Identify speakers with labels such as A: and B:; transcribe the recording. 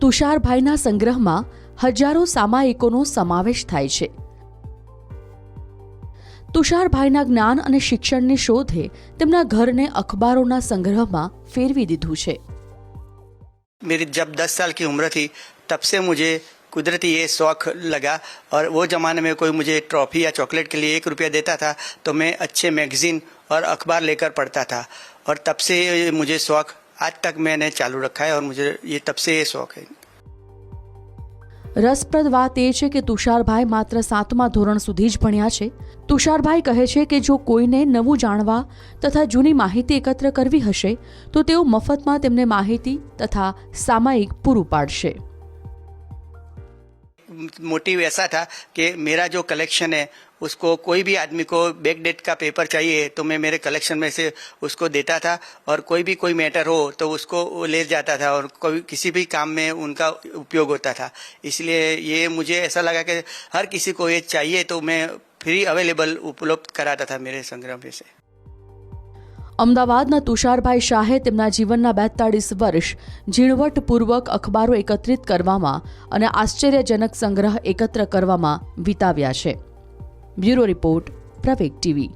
A: તુષારભાઈના સંગ્રહમાં હજારો સામાયિકોનો સમાવેશ થાય છે તુષારભાઈના જ્ઞાન અને શિક્ષણની શોધે તેમના ઘરને અખબારોના સંગ્રહમાં ફેરવી દીધું છે
B: मेरी जब दस साल की उम्र थी तब से मुझे कुदरती ये शौक लगा और वो ज़माने में कोई मुझे ट्रॉफी या चॉकलेट के लिए एक रुपया देता था तो मैं अच्छे मैगज़ीन और अखबार लेकर पढ़ता था और तब से ये मुझे शौक आज तक मैंने चालू रखा है और मुझे ये तब से ये शौक है
A: રસપ્રદ વાત એ છે કે તુષારભાઈ માત્ર સાતમા ધોરણ સુધી જ ભણ્યા છે તુષારભાઈ કહે છે કે જો કોઈને નવું જાણવા તથા જૂની માહિતી એકત્ર કરવી હશે તો તેઓ મફતમાં તેમને માહિતી તથા સામાયિક પૂરું પાડશે
B: मोटिव ऐसा था कि मेरा जो कलेक्शन है, उसको कोई भी आदमी को बैक डेट का पेपर चाहिए तो मैं मेरे कलेक्शन में से उसको देता था और कोई भी कोई मैटर हो तो उसको ले जाता था और कोई, किसी भी काम में उनका उपयोग होता था। इसलिए ये मुझे ऐसा लगा कि हर किसी को ये चाहिए तो मैं फ्री अवेलेबल उपलब्ध कराता था मेरे संग्रह में से।
A: અમદાવાદના તુષારભાઈ શાહે તેમના જીવનના બેતાળીસ વર્ષ ઝીણવટપૂર્વક અખબારો એકત્રિત કરવામાં અને આશ્ચર્યજનક સંગ્રહ એકત્ર કરવામાં વિતાવ્યા છે. Bureau report Praveg TV.